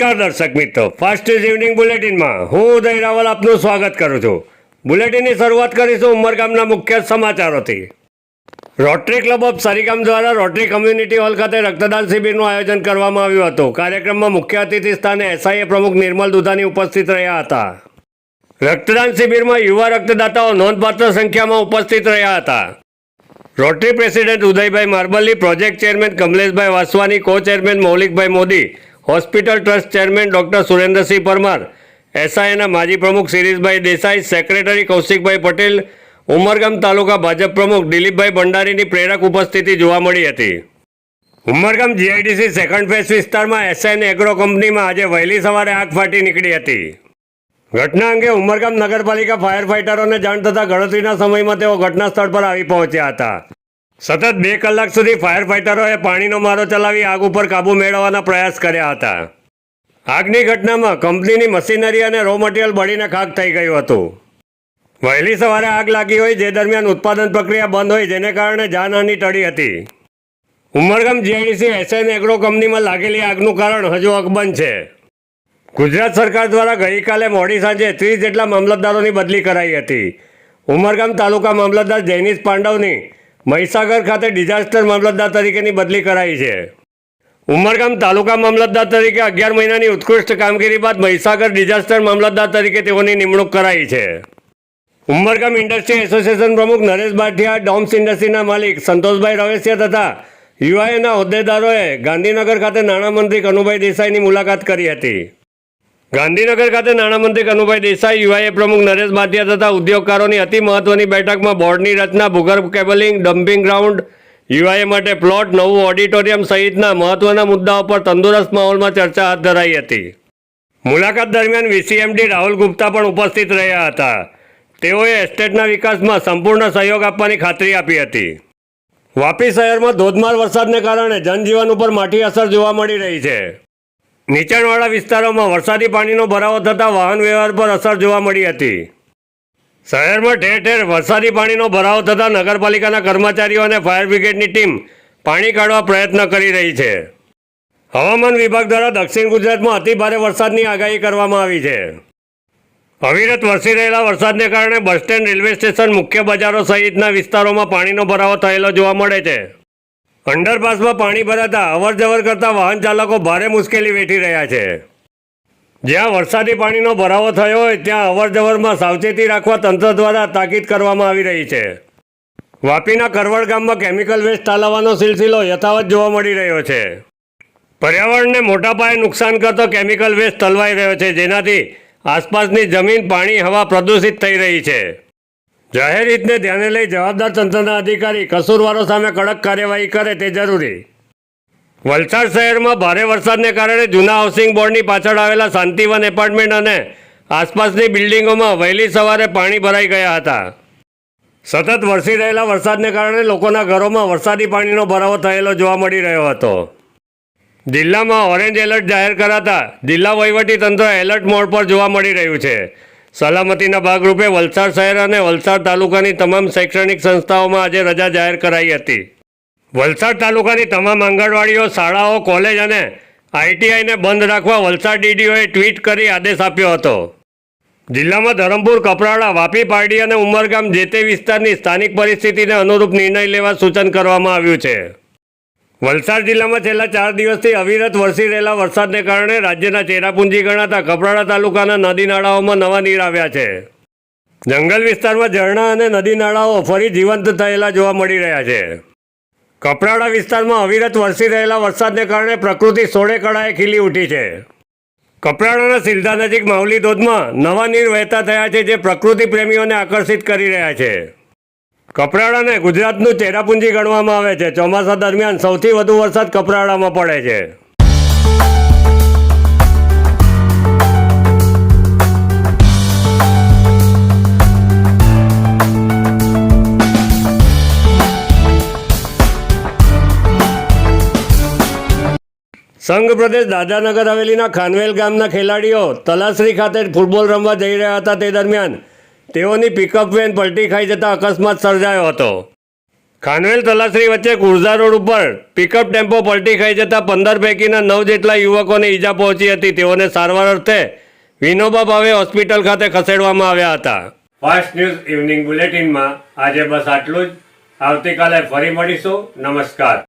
નમસ્કાર દર્શક મિત્રો. ફાસ્ટ ઇવનિંગ બુલેટિનમાં હું ઉદય રાવલ આપનું સ્વાગત કરું છું. બુલેટિનની શરૂઆત કરીશું ઉમરગામના મુખ્ય સમાચારોથી. રોટરી ક્લબ ઓફ સરીગામ દ્વારા રોટરી કમ્યુનિટી હોલ ખાતે રક્તદાન શિબિરનું આયોજન કરવામાં આવ્યું હતું. કાર્યક્રમમાં મુખ્ય અતિથિ સ્થાને એસઆઈએ પ્રમુખ નિર્મલ દુધાની ઉપસ્થિત રહ્યા હતા. રક્તદાન શિબિરમાં યુવા રક્તદાતાઓ નોંધપાત્ર સંખ્યામાં ઉપસ્થિત રહ્યા હતા. Rotary president Udaybhai Marbali project chairman Kamleshbhai Vaswani co chairman Maulikbhai Modi hospital trust chairman doctor Surendrasinh Parmar એસઆઈના માજી પ્રમુખ શિરીષભાઈ દેસાઈ, સેક્રેટરી કૌશિકભાઈ પટેલ, ઉમરગામ તાલુકા ભાજપ પ્રમુખ દિલીપભાઈ ભંડારીની પ્રેરક ઉપસ્થિતિ જોવા મળી હતી. ઉમરગામ જીઆઈડીસી સેકન્ડ ફેઝ વિસ્તારમાં એસઆઈન એગ્રો કંપનીમાં આજે વહેલી સવારે આગ ફાટી નીકળી હતી. ઘટના અંગે ઉમરગામ નગરપાલિકા ફાયર ફાઇટરોને જાણ થતાં ગણતરીના સમયમાં તેઓ ઘટના સ્થળ પર આવી પહોંચ્યા હતા. સતત બે કલાક સુધી ફાયર ફાઇટરોએ પાણીનો મારો ચલાવી આગ ઉપર કાબૂ મેળવવાના પ્રયાસ કર્યા હતા. આગની ઘટનામાં કંપનીની મશીનરી અને રો મટીરિયલ બળીને ખાક થઈ ગયું હતું. વહેલી સવારે આગ લાગી હોય જે દરમિયાન ઉત્પાદન પ્રક્રિયા બંધ હોય જેને કારણે જાનહાની ટળી હતી. ઉમરગામ જીઆઈડીસી એસએન એગ્રો કંપનીમાં લાગેલી આગનું કારણ હજુ અકબંધ છે. ગુજરાત સરકાર દ્વારા ગઈકાલે મોડી સાંજે ત્રીસ જેટલા મામલતદારોની બદલી કરાઈ હતી. ઉમરગામ તાલુકા મામલતદાર જૈનિશ પાંડવની મહીસાગર ખાતે ડિઝાસ્ટર મામલતદાર તરીકેની બદલી કરાઈ છે. ઉમરગામ તાલુકા મામલતદાર તરીકે અગિયાર મહિનાની ઉત્કૃષ્ટ કામગીરી બાદ મહીસાગર ડિઝાસ્ટર મામલતદાર તરીકે તેઓની નિમણૂક કરાઈ છે. ઉમરગામ ઇન્ડસ્ટ્રી એસોસિએશન પ્રમુખ નરેશ બાઠિયા, ડોમ્સ ઇન્ડસ્ટ્રીના માલિક સંતોષભાઈ રવેસિયા તથા યુઆઈના હોદ્દેદારોએ ગાંધીનગર ખાતે નાણામંત્રી કનુભાઈ દેસાઈની મુલાકાત કરી હતી. ગાંધીનગર ખાતે નાણામંત્રી કનુભાઈ દેસાઈ યુઆઈએ પ્રમુખ નરેશ બાટિયા તથા ઉદ્યોગકારોની અતિ મહત્વની બેઠકમાં બોર્ડની રચના, ભૂગર્ભ કેબલિંગ, ડમ્પિંગ ગ્રાઉન્ડ યુઆઈએ માટે પ્લોટ, નવું ઓડિટોરિયમ સહિતના મહત્વના મુદ્દાઓ પર તંદુરસ્ત માહોલમાં ચર્ચા હાથ ધરાઈ હતી. મુલાકાત દરમિયાન વીસીએમડી રાહુલ ગુપ્તા પણ ઉપસ્થિત રહ્યા હતા. તેઓએ એસ્ટેટના વિકાસમાં સંપૂર્ણ સહયોગ આપવાની ખાતરી આપી હતી. વાપી શહેરમાં ધોધમાર વરસાદને કારણે જનજીવન ઉપર માઠી અસર જોવા મળી રહી છે. નીચાણવાળા વિસ્તારોમાં વરસાદી પાણીનો ભરાવો થતાં વાહન વ્યવહાર પર અસર જોવા મળી હતી. શહેરમાં ઠેર ઠેર વરસાદી પાણીનો ભરાવો થતાં નગરપાલિકાના કર્મચારીઓ અને ફાયર બ્રિગેડની ટીમ પાણી કાઢવા પ્રયત્ન કરી રહી છે. હવામાન વિભાગ દ્વારા દક્ષિણ ગુજરાતમાં અતિભારે વરસાદની આગાહી કરવામાં આવી છે. અવિરત વરસી રહેલા વરસાદને કારણે બસ સ્ટેન્ડ રેલવે સ્ટેશન, મુખ્ય બજારો સહિતના વિસ્તારોમાં પાણીનો ભરાવો થયેલો જોવા મળે છે. અંડરપાસમાં પાણી ભરાતા અવર જવર કરતા વાહન ચાલકો ભારે મુશ્કેલી વેઠી રહ્યા છે. જ્યાં વરસાદી પાણીનો ભરાવો થયો હોય, ત્યાં અવર જવરમાં સાવચેતી રાખવા તંત્ર દ્વારા તાકીદ કરવામાં આવી રહી છે. વાપીના કરવડ ગામમાં કેમિકલ વેસ્ટ ઠાલવવાનો સિલસિલો યથાવત જોવા મળી રહ્યો છે. પર્યાવરણને મોટા પાયે નુકસાન કરતો કેમિકલ વેસ્ટ તલવાઈ રહ્યો છે, જેનાથી આસપાસની જમીન, પાણી, હવા પ્રદૂષિત થઈ રહી છે. જાહેર હિતને ધ્યાને લઈ જવાબદાર તંત્રના અધિકારી કસૂરવારો સામે કડક કાર્યવાહી કરે તે જરૂરી. વલસાડ શહેરમાં ભારે વરસાદને કારણે જૂના હાઉસિંગ બોર્ડની પાછળ આવેલા શાંતિવન એપાર્ટમેન્ટ અને આસપાસની બિલ્ડિંગોમાં વહેલી સવારે પાણી ભરાઈ ગયા હતા. સતત વરસી રહેલા વરસાદને કારણે લોકોના ઘરોમાં વરસાદી પાણીનો ભરાવો થયેલો જોવા મળી રહ્યો હતો. જિલ્લામાં ઓરેન્જ એલર્ટ જાહેર કરાતા જિલ્લા વહીવટી તંત્ર એલર્ટ મોડ પર જોવા મળી રહ્યું છે. સલામતીના ભાગરૂપે વલસાડ શહેર અને વલસાડ તાલુકાની તમામ શૈક્ષણિક સંસ્થાઓમાં આજે રજા જાહેર કરાઈ હતી. વલસાડ તાલુકાની તમામ આંગણવાડીઓ, શાળાઓ, કોલેજ અને આઈટીઆઈને બંધ રાખવા વલસાડ ડીડીઓએ ટ્વીટ કરી આદેશ આપ્યો હતો. જિલ્લામાં ધરમપુર, કપરાડા, વાપી, પારડી અને ઉમરગામ જે તે વિસ્તારની સ્થાનિક પરિસ્થિતિને અનુરૂપ નિર્ણય લેવા સૂચન કરવામાં આવ્યું છે. વલસાડ જિલ્લામાં છેલ્લા ચાર દિવસથી અવિરત વરસી રહેલા વરસાદને કારણે રાજ્યના ચેરાપુંજી ગણાતા કપરાડા તાલુકાના નદી નાળાઓમાં નવા નીર આવ્યા છે. જંગલ વિસ્તારમાં ઝરણા અને નદી નાળાઓ ફરી જીવંત થયેલા જોવા મળી રહ્યા છે. કપરાડા વિસ્તારમાં અવિરત વરસી રહેલા વરસાદને કારણે પ્રકૃતિ સોળે કળાએ ખીલી ઉઠી છે. કપરાડાના સિલધા નજીક માવલી ધોધમાં નવા નીર વહેતા થયા છે જે પ્રકૃતિ પ્રેમીઓને આકર્ષિત કરી રહ્યા છે. કપરાડાને ગુજરાતનું ચેરાપુંજી ગણવામાં આવે છે. ચોમાસા દરમિયાન સૌથી વધુ વરસાદ કપરાડામાં પડે છે. સંઘ પ્રદેશ દાદાનગર હવેલીના ખાનવેલ ગામના ખેલાડીઓ તલાસરી ખાતે ફૂટબોલ રમવા જઈ રહ્યા હતા. તે દરમિયાન તેઓની પિકઅપ વેન પલટી ખાઈ જતા અકસ્માત સર્જાયો હતો. ખાનવેલ તલાસરી વચ્ચે કુર્ઝા રોડ ઉપર પિકઅપ ટેમ્પો પલટી ખાઈ જતા પંદર પૈકીના નવ જેટલા યુવકોને ઈજા પહોંચી હતી. તેઓને સારવાર અર્થે વિનોબા ભાવે હોસ્પિટલ ખાતે ખસેડવામાં આવ્યા હતા. ફાસ્ટ ન્યૂઝ ઇવનિંગ બુલેટિનમાં આજે બસ આટલું જ. આવતીકાલે ફરી મળીશું. નમસ્કાર.